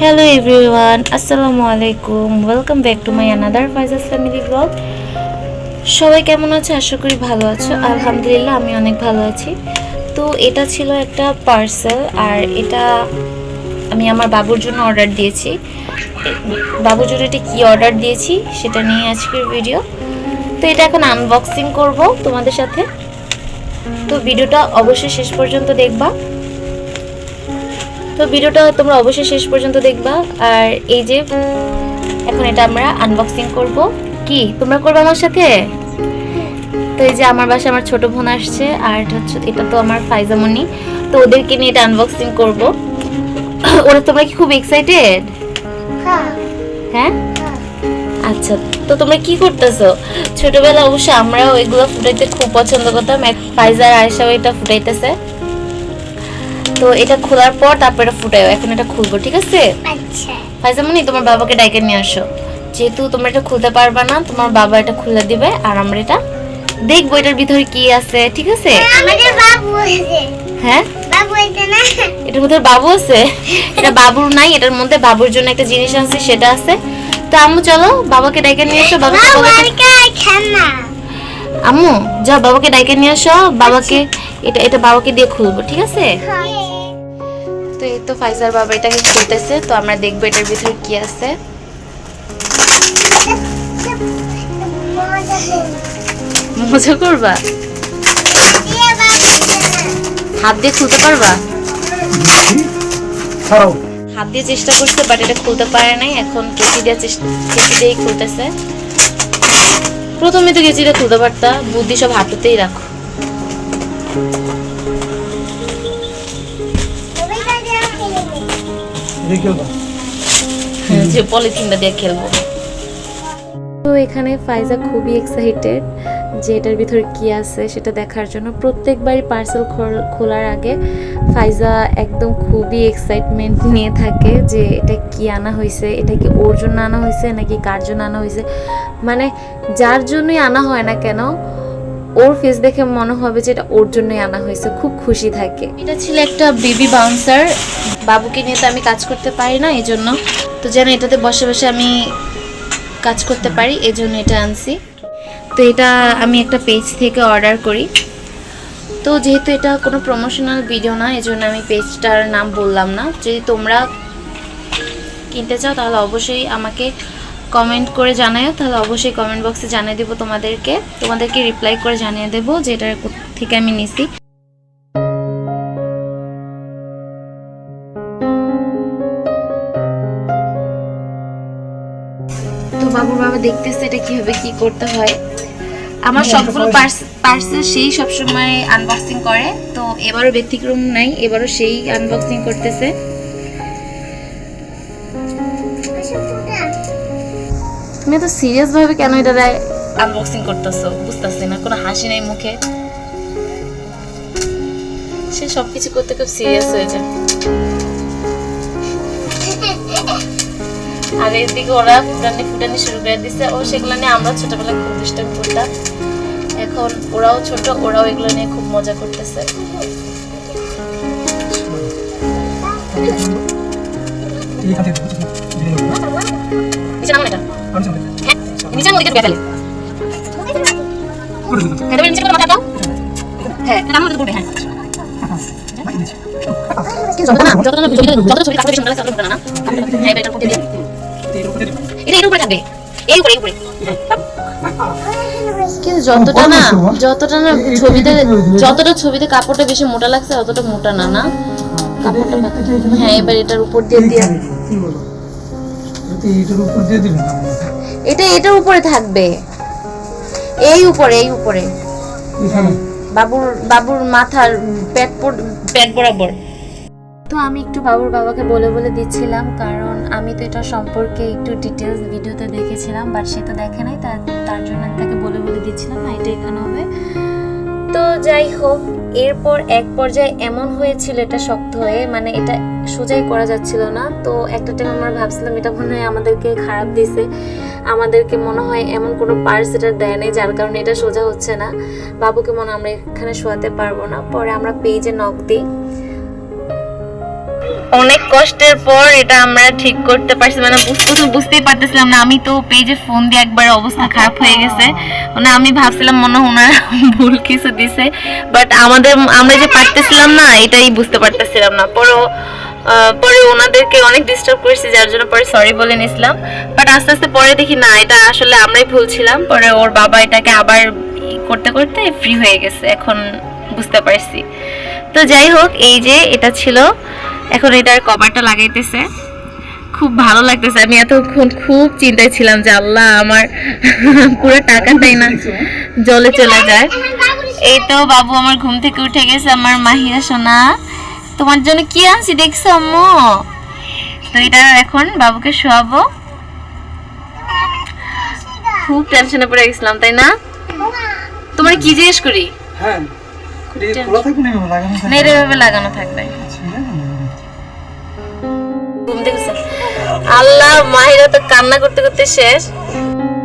Hello everyone আসসালামু আলাইকুম welcome back to my another Faiza's family blog সবাই কেমন আছে? আশা করি ভালো আছো। আলহামদুলিল্লাহ, আমি অনেক ভালো আছি। তো এটা ছিল একটা পার্সেল আর এটা আমি আমার বাবুর জন্য অর্ডার দিয়েছি। বাবুর জন্য এটা কী অর্ডার দিয়েছি, সেটা নিয়ে আজকের ভিডিও তো এটা এখন আনবক্সিং করব তোমাদের সাথে। তো ভিডিওটা অবশ্যই শেষ পর্যন্ত দেখবা। তো ভিডিওটা তোমরা অবশ্যই শেষ পর্যন্ত দেখবা। আর এই যে, এখন এটা আমরা আনবক্সিং করব। কি? তোমরা করবে আমার সাথে? তো এই যে আমার বাসায় আমার ছোট বোন আসছে, আর এটা হচ্ছে, এটা তো আমার ফাইজামনি তো ওদেরকে নিয়ে এটা আনবক্সিং করব। ওরা তোমরা কি খুব এক্সাইটেড হ্যাঁ? আচ্ছা তো তোমরা কি করতেছো? ছোটবেলা অবশ্য আমরাও এগুলো ফুটাইতে খুব পছন্দ করতাম। ফাইজার আয়সাও এটা ফুটাইতেছে। তো এটা খোলার পর তারপরে এটা ফুটাও এখন এটা খুলবো ঠিক আছে? আচ্ছা। ফাইজামনি তোমার বাবাকে ডাইকে নিয়ে আসো। যেহেতু তোমরা এটা খুলতে পারবে না তোমার বাবা এটা খুলে দিবে আর আমরা এটা দেখব এটার ভিতরে কি আছে ঠিক আছে? আমাদের বাবু আছে। হ্যাঁ? বাবু আছে না? এটার মধ্যে বাবু আছে? এটা বাবুর নাই এটার মধ্যে বাবুর জন্য একটা জিনিস আছে সেটা আছে। তো আম্মু চলো বাবাকে ডাইকে নিয়ে এসো বাবাকে বাবু বলো। আম্মু যাও বাবাকে ডাইকে নিয়ে আসো বাবাকে এটা এটা বাবাকে দিয়ে খুলবো ঠিক আছে? তো এই তো ফাইজার বাবা এটাকে খুলতেছে তো আমরা দেখব এটার ভিতরে কি আছে। মজা করবা? হাত দিয়ে খুলতে পারবা? হাত দিয়ে চেষ্টা করছে বাট এটা খুলতে পারে নাই এখন কেচি দিয়ে চেষ্টা কেচি দিয়েই খুলতেছে। প্রথমে তো কেচিটা খুলতে পারতা বুদ্ধি সব হাঁটুতেই রাখো। যে পলিথিনটা দিয়ে খেলব। তো এখানে ফাইজা খুবই এক্সাইটেড যে এটার ভিতরে কি আছে সেটা দেখার জন্য। প্রত্যেকবারই পার্সেল খোলার আগে ফাইজা একদম খুবই এক্সাইটমেন্ট নিয়ে থাকে যে এটা কি আনা হয়েছে এটা কি ওর জন্য আনা হয়েছে নাকি কার জন্য আনা হয়েছে। মানে যার জন্যই আনা হয় না কেন ওর ফেস দেখে মনে হবে যে এটা ওর জন্যই আনা হয়েছে, খুব খুশি থাকে। এটা ছিল একটা বেবি বাউন্সার বাবুকে নিয়ে তো আমি কাজ করতে পারি না এই জন্য তো যেন এটাতে বসে বসে আমি কাজ করতে পারি এই জন্য এটা আনছি। তো এটা আমি একটা পেজ থেকে অর্ডার করি। তো যেহেতু এটা কোনো প্রমোশনাল ভিডিও না এই জন্য আমি পেজটার নাম বললাম না। যদি তোমরা কিনতে চাও, তাহলে অবশ্যই আমাকে কমেন্ট করে জানাও তাহলে অবশ্যই কমেন্ট বক্সে জানিয়ে দেবো তোমাদেরকে। তোমাদেরকে রিপ্লাই করে জানিয়ে দেবো যে কোথা থেকে আমি নিছি। তো বাবুর বাবা দেখতেছে এটা কীভাবে কি করতে হয়। আমার সবগুলো পার্সেল সেই সবসময় আনবক্সিং করে তো এবারও ব্যতিক্রম নাই এবারও সেই আনবক্সিং করতেছে। এত সিরিয়াস ভাবে কেন এটা আনবক্সিং করতেছো বুঝতেছি না কোনো হাসি নেই মুখে সে সবকিছু করতে খুব সিরিয়াস হয়ে যায় আর এদিকে ওরা ফুটানি ফুটানি শুরু করে দিচ্ছে ও সেগুলো নিয়ে আমরা ছোটবেলায় খুব দুষ্টামি করতাম এখন ওরাও ছোট ওরাও এগুলো নিয়ে খুব মজা করতেছে এটা হ্যাঁ নিচে ঢুকে ফেলে হ্যাঁ নিচে করে মাথা দাও হ্যাঁ ওদিকে হ্যাঁ যতটা না যতটা মনে না হ্যাঁ এটার ছবিতে যতটা ছবিতে কাপড়টা বেশি মোটা লাগছে অতটা মোটা না না কাপড়টা হ্যাঁ এবার এটার উপর দিয়ে দিয়ে কি বলো যদি এইটার উপর দিয়ে দিবেন এটা এটার উপরে থাকবে। এই উপরে এই উপরে। বাবুর বাবুর মাথার পেট পেট বরাবর। তো আমি একটু বাবুর বাবাকে বলে বলে দিচ্ছিলাম কারণ আমি তো এটা সম্পর্কে একটু ডিটেলস ভিডিওতে দেখেছিলাম বাট সে তো দেখে নাই তার তার জন্য আমি তাকে বলে বলে দিচ্ছিলাম না এটা এখানে হবে। তো যাই হোক, এরপর এক পর্যায়ে এমন হয়েছিল এটা শক্ত হয়ে মানে এটা সোজাই করা যাচ্ছিল না। তো একটা টাইম আমরা ভাবছিলাম, এটা মনে হয় আমাদেরকে খারাপ দিছে। আমাদেরকে মনে হয় এমন কোনো পার্স এটা দেয় নেই, যার কারণে এটা সোজা হচ্ছে না। বাবুকে মনে আমরা এখানে শোয়াতে পারব না। পরে আমরা পেয়ে যে নখ দিই। অনেক কষ্টের পর এটা আমরা ঠিক করতে পারছি। মানে তো বুঝতেই পারতেছিলাম না, আমি তো পেজে ফোন দিয়ে একবার অবস্থা খারাপ হয়ে গেছে। মানে আমি ভাবছিলাম মনে ওনারা ভুল কিছু দিছে। বাট আমাদের, আমরা যে পারতেছিলাম না, এটাই বুঝতে পারতেছিলাম না। পরও পরে ওনাদেরকে অনেক ডিস্টার্ব করেছি, যার জন্য পরে সরি বলে নিয়েছিলাম। বাট আস্তে আস্তে পরে দেখি না, এটা আসলে আমরাই ভুল ছিলাম। পরে ওর বাবা এটাকে আবার করতে করতে ফ্রি হয়ে গেছে, এখন বুঝতে পারছি। তো যাই হোক, এই যে এটা ছিল এখন এটার কভারটা লাগাইতেছে। খুব ভালো লাগতেছে। আমি এতক্ষণ খুব চিন্তায় ছিলাম যে আল্লাহ আমার পুরো টাকাটাই না জলে চলে যায়। এই তো বাবু আমার ঘুম থেকে উঠে গেছে আমার মাহিয়া সোনা। তোমার জন্য কি আনছি দেখছ আম্মু? তো এটা এখন বাবুকে শোয়াবো। খুব টেনশনে পড়ে গেছিলাম তাই না? তোমার কি জিজ্ঞেস করি? হ্যাঁ লাগানো থাকবে। মাহিরা তো কান্না করতে করতে শেষ।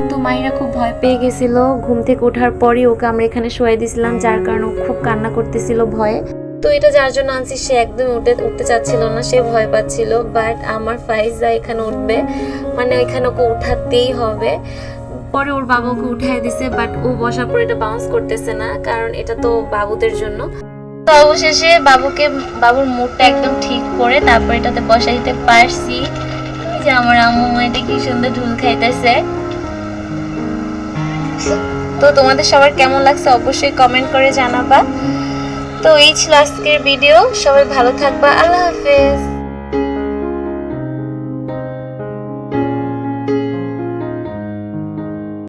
তো মাহিরা খুব ভয় পেয়ে গেছিল। ঘুম থেকে ওঠার পরই ওকে আমরা এখানে শোয়াই দিয়েছিলাম যার কারণে ও খুব কান্না করতেছিল ভয়ে। তো এটা যার জন্য আনছি সে একদম উঠে উঠতে চাচ্ছিল না সে ভয় পাচ্ছিল। বাট আমার ফাইজা এখানে উঠবে। মানে এখানে ওকে উঠাতেই হবে। পরে ওর বাবা ওকে উঠাই দিছে বাট ও বসার পর এটা বাউন্স করতেছে না কারণ এটা তো বাবুদের জন্য। তো অবশেষে বাবুকে বাবুর মুডটা একদম ঠিক করে তারপর এটাতে বসাইতে পারছি। যে আমার আম্মু মেয়েটা কি সুন্দর ঢুল খাইতেছে। তো তোমাদের সবার কেমন লাগছে অবশ্যই কমেন্ট করে জানাবা। তো এই ছিল আজকের ভিডিও সবাই ভালো থাকবা, আল্লাহ হাফেজ।